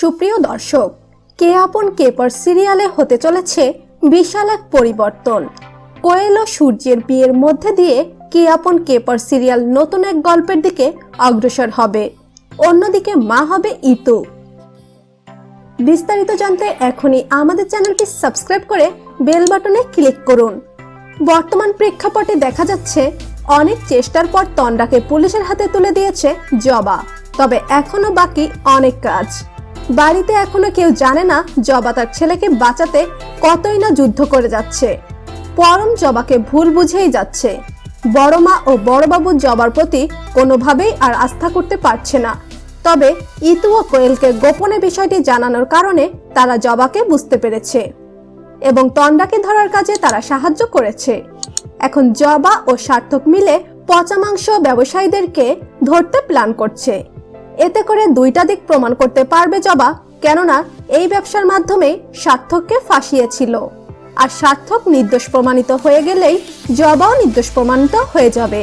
সুপ্রিয় দর্শক, কে আপন কে পর সিরিয়ালে হতে চলেছে বিশাল এক পরিবর্তন। কোয়েল ও সূর্যের বিয়ের মধ্যে দিয়ে কে আপন কে পর সিরিয়াল নতুন এক গল্পের দিকে অগ্রসর হবে। অন্যদিকে মা হবে ইতু। বিস্তারিত জানতে এখনই আমাদের চ্যানেলটি সাবস্ক্রাইব করে বেল বাটনে ক্লিক করুন। বর্তমান প্রেক্ষাপটে দেখা যাচ্ছে, অনেক চেষ্টার পর তন্ডাকে পুলিশের হাতে তুলে দিয়েছে জবা। তবে এখনও বাকি অনেক কাজ। বাড়িতে এখনও কেউ জানে না জবা তার ছেলেকে বাঁচাতে কতই না যুদ্ধ করে যাচ্ছে। পরম জবাকে ভুল বুঝেই যাচ্ছে। বড় মা ও বড়বাবু জবার প্রতি কোনোভাবেই আর আস্থা করতে পারছে না। তবে ইতু ও কোয়েলকে গোপনে বিষয়টি জানানোর কারণে তারা জবাকে বুঝতে পেরেছে এবং তন্ডাকে ধরার কাজে তারা সাহায্য করেছে। এখন জবা ও সার্থক মিলে পচা মাংস ব্যবসায়ীদেরকে ধরতে প্ল্যান করছে। এতে করে দুইটা দিক প্রমাণ করতে পারবে জবা, কেননা এই ব্যবসার মাধ্যমে সার্থককে ফাঁসিয়েছিল। আর সার্থক নির্দোষ প্রমাণিত হয়ে গেলেই জবাও নির্দোষ প্রমাণিত হয়ে যাবে।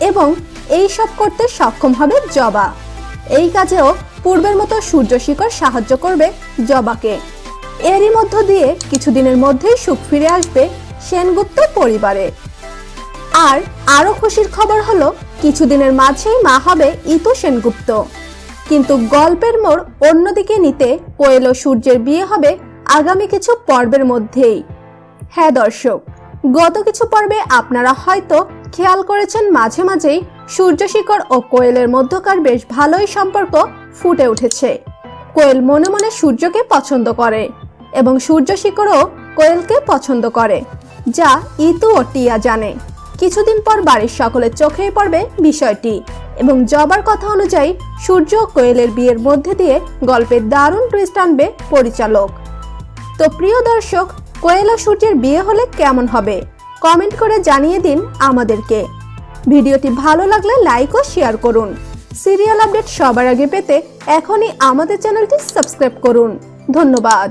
এবং এই সব করতে সক্ষম হবে জবা। এই কাজেও পূর্বের মতো সূর্যশিখর সাহায্য করবে জবাকে। এরই মধ্য দিয়ে কিছুদিনের মধ্যেই সুখ ফিরে আসবে সেনগুপ্ত পরিবারে। আর আরও খুশির খবর হলো কিছুদিনের মাঝেই মা হবে ইতু সেনগুপ্ত। কিন্তু গল্পের মোড় অন্যদিকে নিতে কোয়েল ও সূর্যের বিয়ে হবে আগামী কিছু পর্বের মধ্যেই। হ্যাঁ দর্শক, গত কিছু পর্বে আপনারা হয়তো খেয়াল করেছেন মাঝে মাঝেই সূর্য সূর্যশিখর ও কোয়েলের মধ্যকার বেশ ভালোই সম্পর্ক ফুটে উঠেছে। কোয়েল মনে মনে সূর্যকে পছন্দ করে এবং সূর্য সূর্যশিখরও কোয়েলকে পছন্দ করে, যা ইতু ও টিয়া জানে। কিছুদিন পর বাড়ির সকলের চোখেই পড়বে বিষয়টি এবং জবার কথা অনুযায়ী সূর্য কোয়েলের বিয়ের মধ্যে দিয়ে গল্পের দারুণ টুইস্ট আনবে পরিচালক। তো প্রিয় দর্শক, কোয়েল ও সূর্যের বিয়ে হলে কেমন হবে? কমেন্ট করে জানিয়ে দিন আমাদেরকে। ভিডিওটি ভালো লাগলে লাইক ও শেয়ার করুন। সিরিয়াল আপডেট সবার আগে পেতে এখনই আমাদের চ্যানেলটি সাবস্ক্রাইব করুন। ধন্যবাদ।